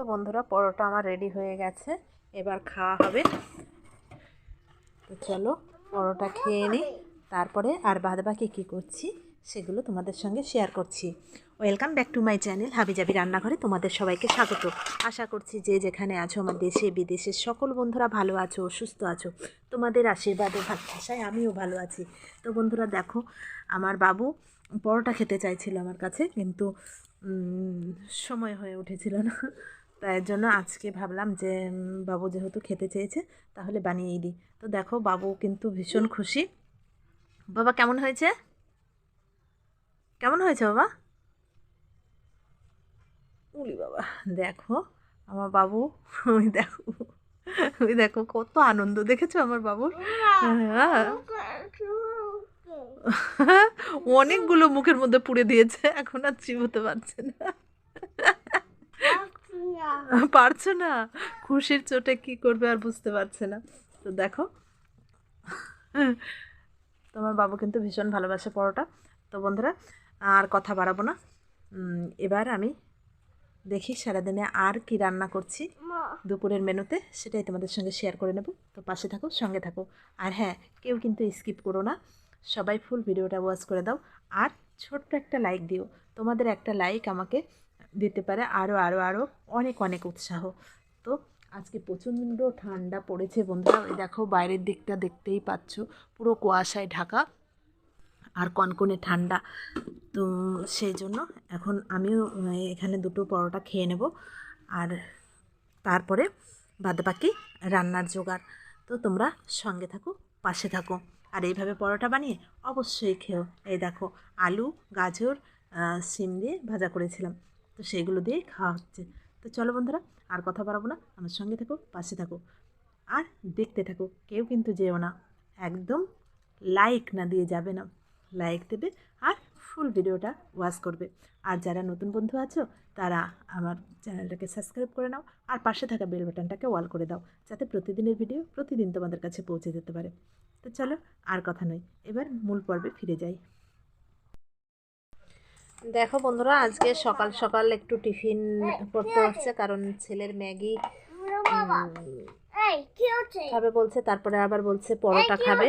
তো বন্ধুরা, পরোটা আমার রেডি হয়ে গেছে। এবার খাওয়া হবে। তো চলো, পরোটা খেয়ে নিই। তারপরে আর বাদ বাকি কী করছি, সেগুলো তোমাদের সঙ্গে শেয়ার করছি। Welcome back to my channel হাবিজাবি রান্নাঘরে তোমাদের সবাইকে স্বাগত। আশা করছি যে যেখানে আছো, আমার দেশে বিদেশের সকল বন্ধুরা ভালো আছো, সুস্থ আছো। তোমাদের আশীর্বাদ ও ভালোবাসায় আমিও ভালো আছি। তো বন্ধুরা, দেখো, আমার বাবু পরোটা খেতে চাইছিল আমার কাছে, কিন্তু সময় হয়ে উঠেছিল না। তাই জন্য আজকে ভাবলাম যে বাবু যেহেতু খেতে চেয়েছে, তাহলে বানিয়েই দিই। তো দেখো, বাবু কিন্তু ভীষণ খুশি। বাবা, কেমন হয়েছে? কেমন হয়েছে বাবা? উলি বাবা, দেখো, আমার বাবু ওই দেখো ওই দেখো, কত আনন্দ। দেখেছ আমার বাবুর হ্যাঁ। অনেকগুলো মুখের মধ্যে পুড়ে দিয়েছে, এখন আর চিবোতে পারছে না। পারছ না? খুশির চোটে কি করবে আর বুঝতে পারছে না। তো দেখো তোমার বাবু কিন্তু ভীষণ ভালোবাসে পরোটা। তো বন্ধুরা আর কথা বাড়াবো না। এবার আমি দেখি সারাদিনে আর কি রান্না করছি। দুপুরের মেনুতে সেটাই তোমাদের সঙ্গে শেয়ার করে নেব। তো পাশে থাকো সঙ্গে থাকো। আর হ্যাঁ কেউ কিন্তু স্কিপ করো না। সবাই ফুল ভিডিওটা ওয়াচ করে দাও। আর ছোট্ট একটা লাইক দিও। তোমাদের একটা লাইক আমাকে দিতে পারে আরও আরও আরও অনেক অনেক উৎসাহ। তো আজকে প্রচণ্ড ঠান্ডা পড়েছে বন্ধুরা। ওই দেখো বাইরের দিকটা দেখতেই পাচ্ছ, পুরো কুয়াশায় ঢাকা আর কনকনে ঠান্ডা। তো সেই জন্য এখন আমিও এখানে দুটো পরোটা খেয়ে নেব আর তারপরে বাদবাকি রান্নার জোগাড়। তো তোমরা সঙ্গে থাকো, পাশে থাকো আর এইভাবে পরোটা বানিয়ে অবশ্যই খেও। এই দেখো আলু, গাজর সিম দিয়ে ভাজা করেছিলাম। তো সেইগুলো দিয়েই খাওয়া হচ্ছে। তো চলো বন্ধুরা, আর কথা বাড়াবো না, আমার সঙ্গে থাকো, পাশে থাকো। আর দেখতে থাকো, কেউ কিন্তু যেও না, একদম লাইক না দিয়ে যাবে না। লাইক দেবে আর ফুল ভিডিওটা ওয়াচ করবে। আর যারা নতুন বন্ধু আছো, তারা আমার চ্যানেলটাকে সাবস্ক্রাইব করে নাও, আর পাশে থাকা বেল বাটনটাকে ওয়াল করে দাও, যাতে প্রতিদিনের ভিডিও প্রতিদিন তোমাদের কাছে পৌঁছে যেতে পারে। তো চলো, আর কথা নয়, এবার মূল পর্বে ফিরে যাই। দেখো বন্ধুরা আজকে সকাল সকাল একটু টিফিন করতে হচ্ছে কারণ ছেলের ম্যাগি খাবে বলছে তারপরে আবার বলছে পরোটা খাবে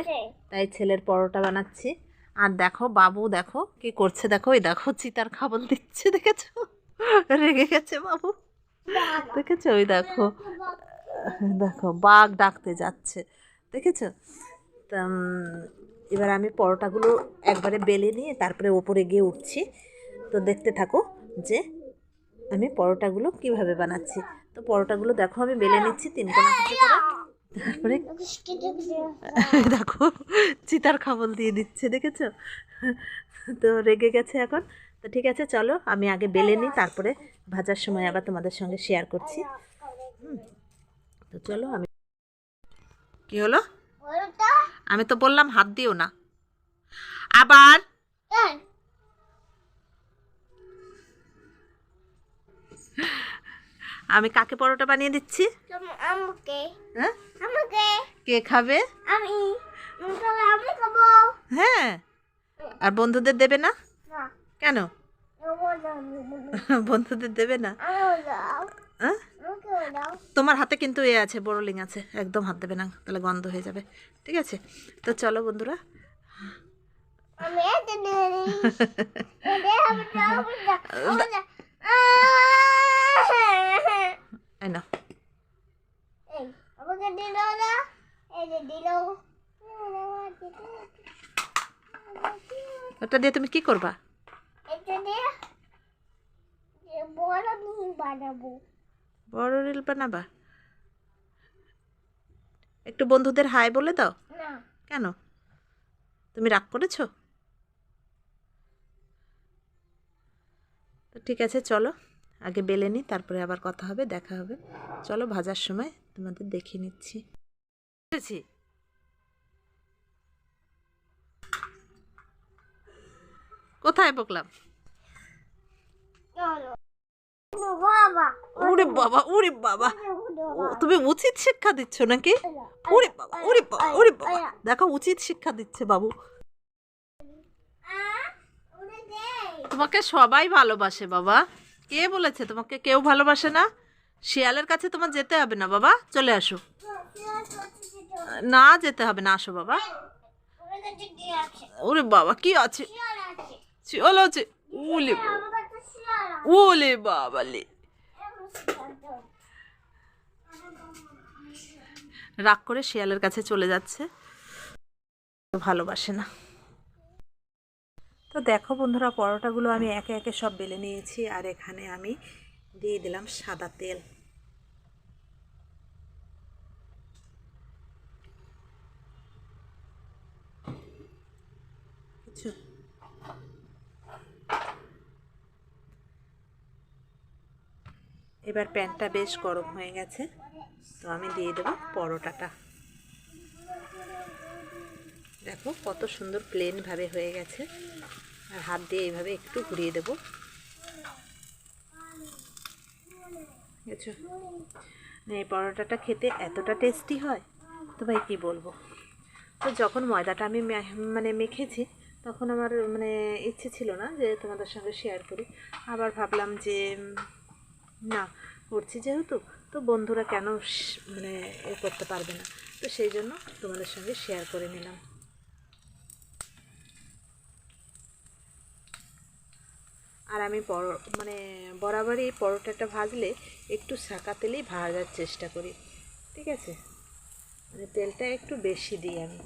তাই ছেলের পরোটা বানাচ্ছি। আর দেখো বাবু দেখো কি করছে দেখো ওই দেখো চিতার খাবল দিচ্ছে দেখেছ? রেগে গেছে বাবু। দেখেছ? ওই দেখো দেখো বাঘ ডাকতে যাচ্ছে দেখেছ? এবার আমি পরোটাগুলো একবারে বেলে নিয়ে তারপরে ওপরে গিয়ে উঠছি। তো দেখতে থাকো যে আমি পরোটাগুলো কীভাবে বানাচ্ছি। তো পরোটাগুলো দেখো আমি বেলে নিচ্ছি তিন কোনা কুচি করে। তারপরে দেখো চিতার খাবল দিয়ে দিচ্ছে দেখেছ? তো রেগে গেছে এখন। তো ঠিক আছে চলো আমি আগে বেলে নিই তারপরে ভাজার সময় আবার তোমাদের সঙ্গে শেয়ার করছি। তো চলো আমি কি হলো? আমি তো বললাম হাত দিও না। আবার? আমি কাকে পরোটা বানিয়ে দিচ্ছি? আমাকে হ্যাঁ? আমাকে কে খাবে? আমি। আমি খাব হ্যাঁ? আর বন্ধুদের দেবে না? না। কেন। বন্ধুদের দেবে না? হ্যাঁ? তোমার হাতে কিন্তু এ আছে বোরলিং আছে। একদম হাত দেবে না তাহলে গন্ধ হয়ে যাবে। ঠিক আছে? তো চলো বন্ধুরা। আমি না আমাকে দিল না এই যে দিল ওটা দিয়ে তুমি কি করবা? বড় বানাবো। বড় রিল বানাবা? একটু বন্ধুদের হাই বলে দাও। কেন? তুমি রাগ করেছ? ঠিক আছে চলো। আগে বেলে নিই তারপরে আবার কথা হবে দেখা হবে। চলো ভাজার সময় তোমাদের দেখিয়ে নিচ্ছি। বুঝেছি। কোথায় বকলাম? ওরে বাবা ওরে বাবা। তুমি উচিত শিক্ষা দিচ্ছ নাকি? ওরে বাবা ওরে বাবা ওরে বাবা। দেখো উচিত শিক্ষা দিচ্ছে বাবু। তোমাকে সবাই ভালোবাসে, বাবা। কে বলেছে তোমাকে কেউ ভালোবাসে না? শিয়ালের কাছে তোমার যেতে হবে না, বাবা। চলে আসো। না যেতে হবে না, আসো, বাবা। ওরে বাবা, কি আছে? শিয়াল আছে। ওলে ওলে বাবা লে। রাগ করে শিয়ালের কাছে চলে যাচ্ছে। ভালোবাসে না। তো দেখো বন্ধুরা, পরোটাগুলো আমি একে একে সব বেলে নিয়েছি আর এখানে আমি দিয়ে দিলাম সাদা তেল। কিছু? এবার প্যানটা বেশ গরম হয়ে গেছে, তো আমি দিয়ে দেবো পরোটাটা। দেখো কত সুন্দর প্লেনভাবে হয়ে গেছে। আর হাত দিয়ে এইভাবে একটু ঘুরিয়ে দেবো। এই পরোটাটা খেতে এতটা টেস্টি হয়? তো ভাই কী বলব? তো যখন ময়দাটা আমি মানে মেখেছি, তখন আমার মানে ইচ্ছে ছিল না যে তোমাদের সঙ্গে শেয়ার করি। আবার ভাবলাম যে, না, করছি যেহেতু, তো বন্ধুরা কেন মানে এ করতে পারবে না? তো সেই জন্য তোমাদের সঙ্গে শেয়ার করে নিলাম। আর আমি পর মানে বরাবরই পরোটাটা ভাজলে একটু শাঁকা তেলেই ভাজার চেষ্টা করি, ঠিক আছে? মানে তেলটা একটু বেশি দিই আমি।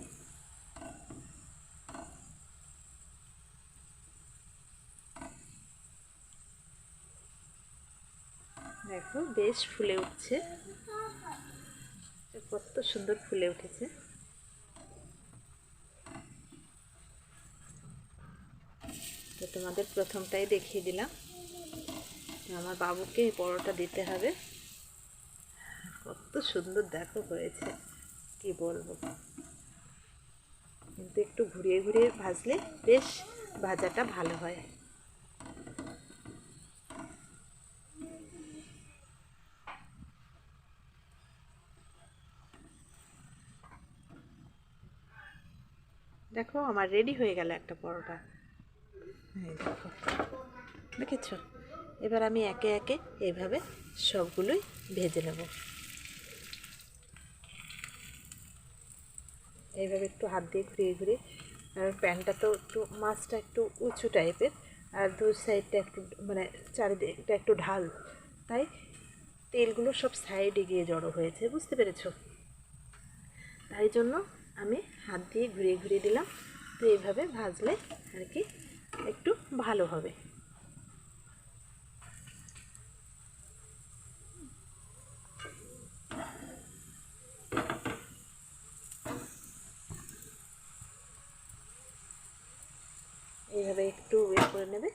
দেখো, বেশ ফুলে উঠছে। কত সুন্দর ফুলে উঠেছে তো তোমাদের প্রথমটাই দেখিয়ে দিলাম। আমার বাবুকে এই পরোটা দিতে হবে। কত সুন্দর দেখো হয়েছে, কি বলব। কিন্তু একটু ঘুরিয়ে ঘুরিয়ে ভাজলে বেশ ভাজাটা ভালো হয়। দেখো, আমার রেডি হয়ে গেল একটা পরোটা। দেখো। দেখেছ? এবার আমি একে একে এইভাবে সবগুলোই ভেজে নেব। এইভাবে একটু হাত দিয়ে ঘুরিয়ে ঘুরিয়ে আর প্যানটা তো একটু, মাছটা একটু উঁচু টাইপের, আর দু সাইডটা একটু মানে চারিদিকটা একটু ঢাল। তাই তেলগুলো সব সাইডে গিয়ে জড়ো হয়েছে, বুঝতে পেরেছ? তাই জন্য আমি হাত দিয়ে ঘুরিয়ে ঘুরিয়ে দিলাম। তো এইভাবে ভাজলে আর কি একটু ভালো হবে। এইভাবে একটু ইয়ে করে নেবে।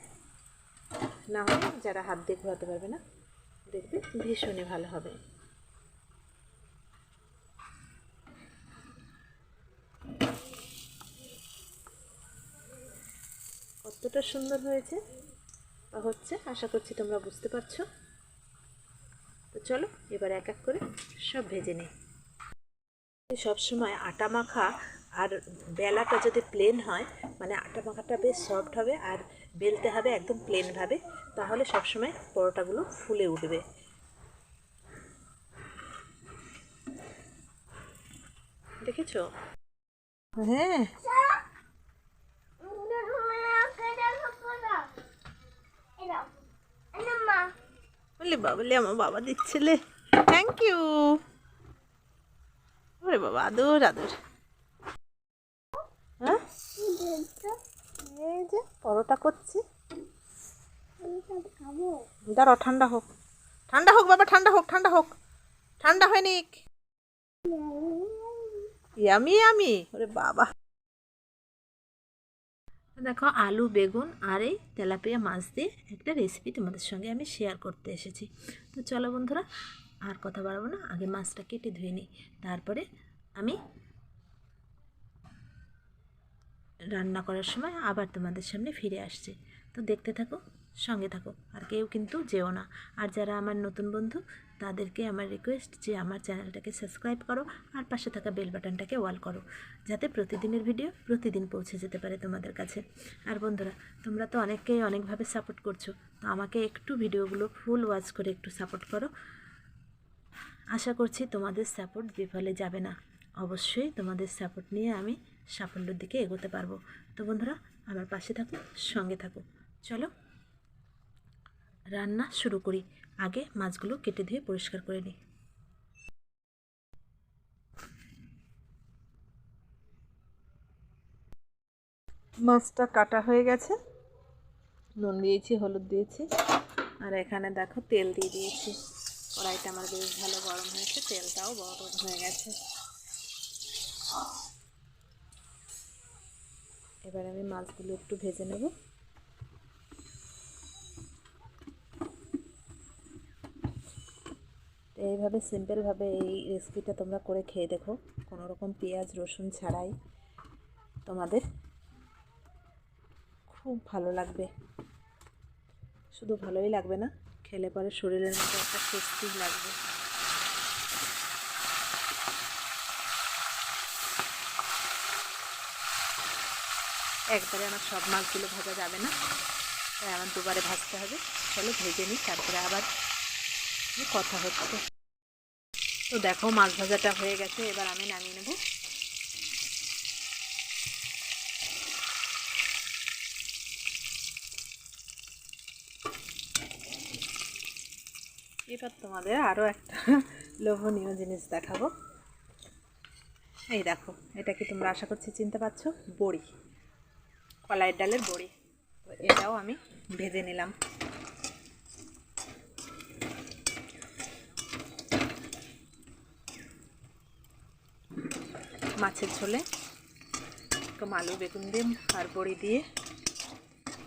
না হলে যারা হাত দিয়ে ঘোরাতে পারবে না, দেখবে ভীষণই ভালো হবে। কতটা সুন্দর হয়েছে। বা হচ্ছে, আশা করছি তোমরা বুঝতে পারছ। তো চলো, এবার এক এক করে সব ভেজে নিই। সবসময় আটা মাখা আর বেলাটা যদি প্লেন হয় মানে আটা মাখাটা বেশ সফট হবে আর বেলতে হবে একদম প্লেনভাবে তাহলে সবসময় পরোটাগুলো ফুলে উঠবে। দেখেছ? হ্যাঁ। বলে বাবলে আমার বাবা দিচ্ছিলে। থ্যাংক ইউ ওরে বাবা, আদর আদর। হ্যাঁ? এই যে পরোটা করছি। ঠান্ডা হোক। ঠান্ডা হোক বাবা, ঠান্ডা হোক ঠান্ডা হোক। ঠান্ডা হয় নিক। Yummy yummy. ওরে বাবা। দেখো আলু, বেগুন আর এই তেলাপিয়া মাছ দিয়ে একটা রেসিপি তোমাদের সঙ্গে আমি শেয়ার করতে এসেছি। তো চলো বন্ধুরা, আর কথা বাড়াবো না, আগে মাছটা কেটে ধুয়ে নিই। তারপরে আমি রান্না করার সময় আবার তোমাদের সামনে ফিরে আসছি। তো দেখতে থাকো, সঙ্গে থাকো, আর কেউ কিন্তু যেও না। আর যারা আমার নতুন বন্ধু তাদেরকে আমার রিকোয়েস্ট যে আমার চ্যানেলটাকে সাবস্ক্রাইব করো আর পাশে থাকা বেল বাটনটাকে ওয়াল করো, যাতে প্রতিদিনের ভিডিও প্রতিদিন পৌঁছে যেতে পারে তোমাদের কাছে। আর বন্ধুরা, তোমরা তো অনেককেই অনেকভাবে সাপোর্ট করছ, তো আমাকে একটু ভিডিওগুলো ফুল ওয়াচ করে একটু সাপোর্ট করো। আশা করছি তোমাদের সাপোর্ট বিফলে যাবে না। অবশ্যই তোমাদের সাপোর্ট নিয়ে আমি সাফল্যের দিকে এগোতে পারব। তো বন্ধুরা, আমার পাশে থাকো, সঙ্গে থাকো। চলো, রান্না শুরু করি। আগে মাছগুলো কেটে ধুয়ে পরিষ্কার করে নিই। মাছটা কাটা হয়ে গেছে। নুন দিয়েছি, হলুদ দিয়েছি। আর এখানে দেখো তেল দিয়ে দিয়েছি। কড়াইটা আমার বেশ ভালো গরম হয়েছে, তেলটাও গরম হয়ে গেছে। এবার আমি মাছগুলো একটু ভেজে নেব। এইভাবে সিম্পলভাবে এই রেসিপিটা তোমরা করে খেয়ে দেখো। কোনো রকম পেঁয়াজ, রসুন ছাড়াই তোমাদের খুব ভালো লাগবে। শুধু ভালোই লাগবে না, খেলে পরে শরীরের মধ্যে একটা স্বস্তি লাগবে। একবারে আমার সব মাছগুলো ভাজা যাবে না, তাই আমার দুবারে ভাজতে হবে। চলো ভেজে নিই, তারপরে আবার কথা হচ্ছে। তো দেখো মাছ ভাজাটা হয়ে গেছে, এবার আমি নামিয়ে নেব। এবার তোমাদের আরও একটা লোভনীয় জিনিস দেখাবো। এই দেখো, এটা কি তোমরা আশা করছি চিনতে পারছ? বড়ি, কলাইয়ের ডালের বড়ি। তো এটাও আমি ভেজে নিলাম। মাছের ঝোলে। এরকম আলু, বেগুন দিয়ে আর বড়ি দিয়ে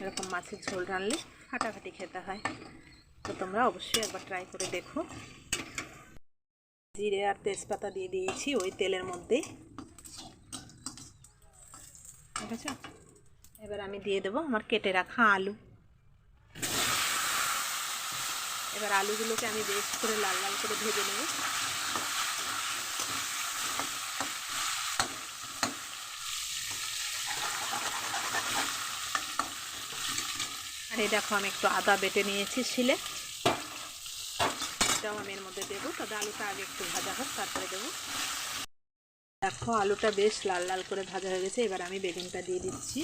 এরকম মাছের ঝোল রানলে ফাটাফাটি খেতে হয়। তো তোমরা অবশ্যই একবার ট্রাই করে দেখো। জিরে আর তেজপাতা দিয়ে দিয়েছি ওই তেলের মধ্যেই ঠিক আছে? এবার আমি দিয়ে দেবো আমার কেটে রাখা আলু। এবার আলুগুলোকে আমি বেশ করে লাল লাল করে ভেজে নেব। এই দেখো, আমি একটু আদা বেটে নিয়েছি শিলে। এটাও আমি এর মধ্যে দেবো। তবে আলুটা আগে একটু ভাজা হোক, তারপরে দেবো। দেখো, আলুটা বেশ লাল লাল করে ভাজা হয়ে গেছে। এবার আমি বেগুনটা দিয়ে দিচ্ছি।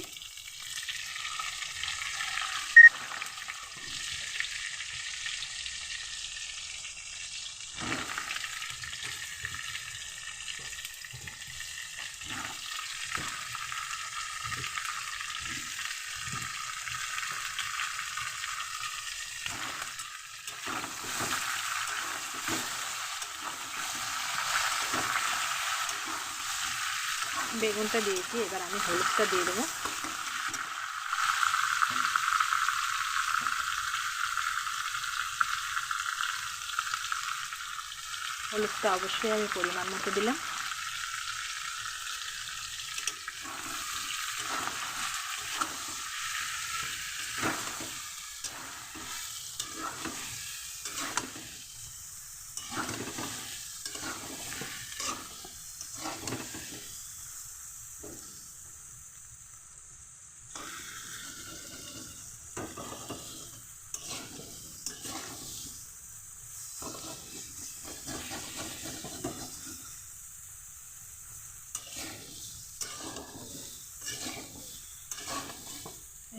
বেগুনটা দিয়েছি এবার আমি হলুদটা দিয়ে দেবো। হলুদটা অবশ্যই আমি পরিমাণ মতো দিলাম।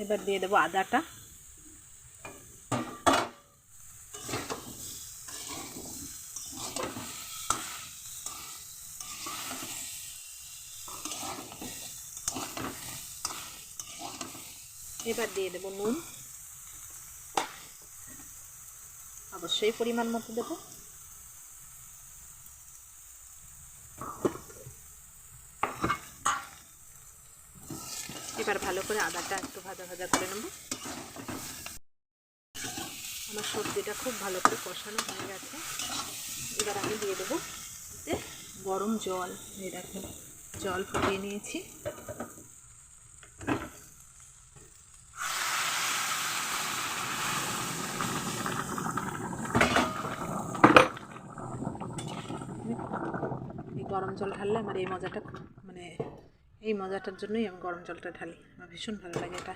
এবার দিয়ে দেবো আদাটা। এবার দিয়ে দেবো নুন। অবশ্যই পরিমাণ মতো দেবো এবার ভালো করে আদাটা একটু ভাজা ভাজা করে নেব। আমার সবজিটা খুব ভালো করে কষানো হয়ে গেছে। এবার আমি দিয়ে দেবো গরম জল। এই জল ফুটিয়ে নিয়েছি। গরম জল ঢাললে আমার এই মজাটা এই মজাটার জন্যই আমি গরম জলটা ঢালি। আমার ভীষণ ভালো লাগে এটা।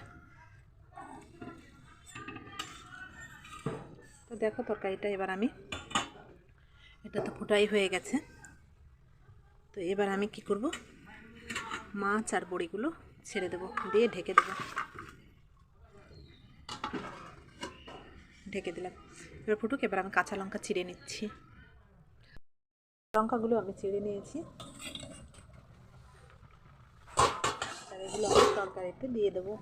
তো দেখো তরকারিটা এবার আমি, এটা তো ফোটাই হয়ে গেছে। তো এবার আমি কি করব? মাছ আর বড়িগুলো ছেড়ে দেবো, দিয়ে ঢেকে দেবো। ঢেকে দিলাম। এবার ফুটুক, এবার আমি কাঁচা লঙ্কা চিড়ে নিচ্ছি। লঙ্কাগুলো আমি চিড়ে নিয়েছি আর এগুলো আমি তরকারিতে দিয়ে দেবো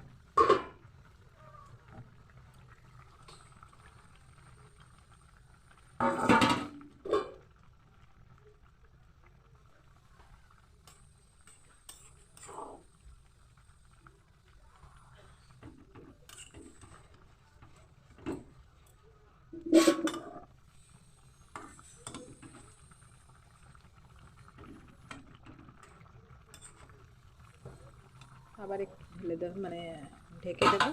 আবার একটু ঢেলে দেবো মানে ঢেকে দেবো।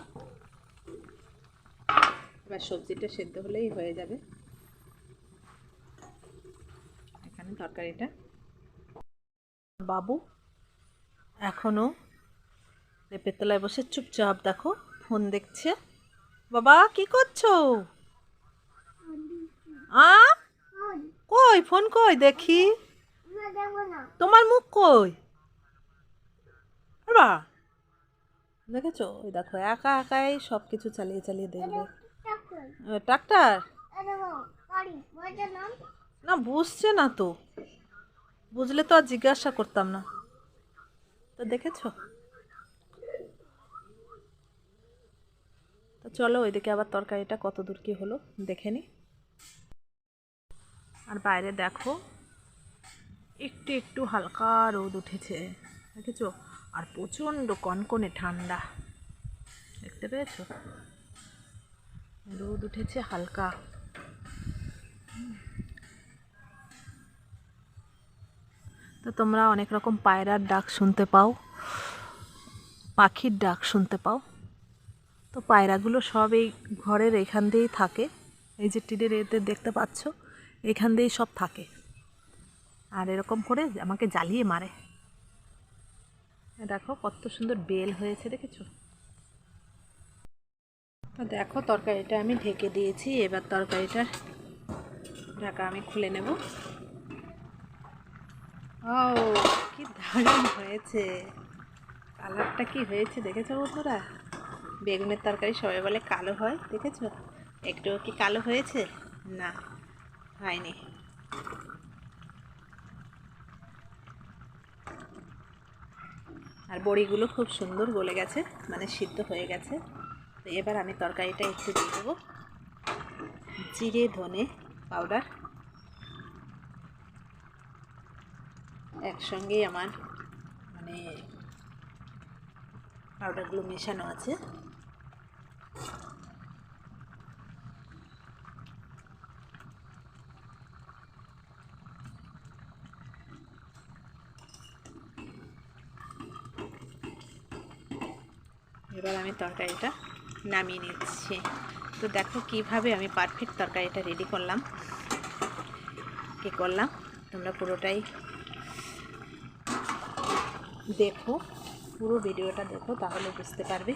এবার সবজিটা সেদ্ধ হলেই হয়ে যাবে। এখানে তরকারিটা। বাবু এখনও লেপের তলায় বসে চুপচাপ দেখো, ফোন দেখছে। বাবা, কি করছ? আ কই, ফোন কই? দেখি। তোমার মুখ কই? বাবা দেখেছ? ওই দেখো একা একাই সব কিছু চালিয়ে চালিয়ে দেখবে। ট্রাক্টর। না বুঝছে না তো। বুঝলে তো আর জিজ্ঞাসা করতাম না। তো দেখেছ? তো চলো ওইদিকে আবার তরকারিটা কত দূর কি হলো দেখে নি। আর বাইরে দেখো একটু একটু হালকা রোদ উঠেছে। দেখেছ? আর প্রচণ্ড কনকনে ঠান্ডা। দেখতে পেয়েছ? রোদ উঠেছে হালকা। তো তোমরা অনেক রকম পায়রার ডাক শুনতে পাও, পাখির ডাক শুনতে পাও। তো পায়রাগুলো সব এই ঘরের এখান দিয়েই থাকে। এই যে টিনের এতে দেখতে পাচ্ছ, এখান দিয়েই সব থাকে। আর এরকম করে আমাকে জ্বালিয়ে মারে। দেখো কত সুন্দর বেল হয়েছে, দেখেছ? দেখো তরকারিটা আমি ঢেকে দিয়েছি, এবার তরকারিটার ঢাকা আমি খুলে নেব। ও কি দারুণ হয়েছে। কালারটা কি হয়েছে দেখেছ বন্ধুরা? বেগুনের তরকারি সবাই বলে কালো হয়, দেখেছ? একটু কি কালো হয়েছে? না, হয়নি। আর বড়িগুলো খুব সুন্দর গলে গেছে মানে সিদ্ধ হয়ে গেছে। তো এবার আমি তরকারিটা একটু দিয়ে দেবো। জিরে, ধনে, পাউডার একসঙ্গেই আমার মানে পাউডারগুলো মেশানো আছে। এবার আমি তরকারিটা নামিয়ে নিচ্ছি। তো দেখো কীভাবে আমি পারফেক্ট তরকারিটা রেডি করলাম। কী করলাম? তোমরা পুরোটাই দেখো, পুরো ভিডিওটা দেখো, তাহলে বুঝতে পারবে।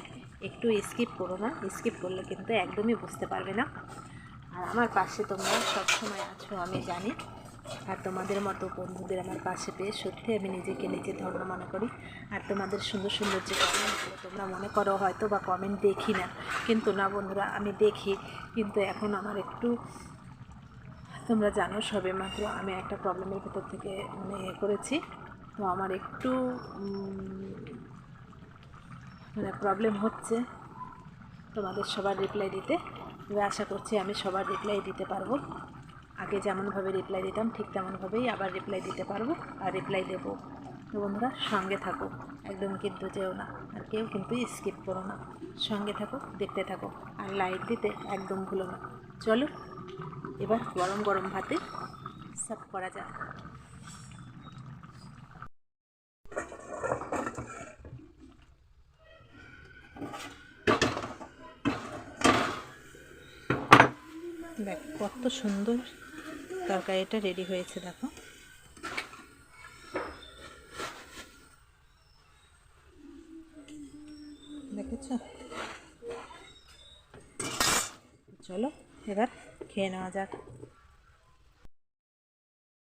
একটু স্কিপ করো না স্কিপ করলে কিন্তু একদমই বুঝতে পারবে না। আর আমার পাশে তোমরা সবসময় আছো, আমি জানি। আর তোমাদের মতো বন্ধুদের আমার পাশে পেয়ে সত্যি আমি নিজেকে নিজে ধন্য মনে করি। আর তোমাদের সুন্দর সুন্দর যে কমেন্টগুলো তোমরা মনে করো, হয়তো বা কমেন্ট দেখি না। কিন্তু না বন্ধুরা, আমি দেখি। কিন্তু এখন আমার একটু, তোমরা জানো সবে মাত্র আমি একটা প্রবলেমের ভেতর থেকে মানে ইয়ে করেছি। তো আমার একটু মানে প্রবলেম হচ্ছে। তোমাদের সবার রিপ্লাই দিতে। আশা করছি আমি সবার রিপ্লাই দিতে পারব। আগে যেমনভাবে রিপ্লাই দিতাম, ঠিক তেমনভাবেই আবার রিপ্লাই দিতে পারব আর রিপ্লাই দেবো। তো বন্ধুরা, সঙ্গে থাকো। একদম কিন্তু যেও না। আর কেউ কিন্তু স্কিপ করো না। সঙ্গে থাকো, দেখতে থাকো। আর লাইক দিতে একদম ভুলো না। চলো, এবার গরম গরম ভাতে সার্ভ করা যাক। দেখ, কত সুন্দর তরকারিটা রেডি হয়েছে দেখো। দেখেছ? চলো এবার খেয়ে নেওয়া যাক।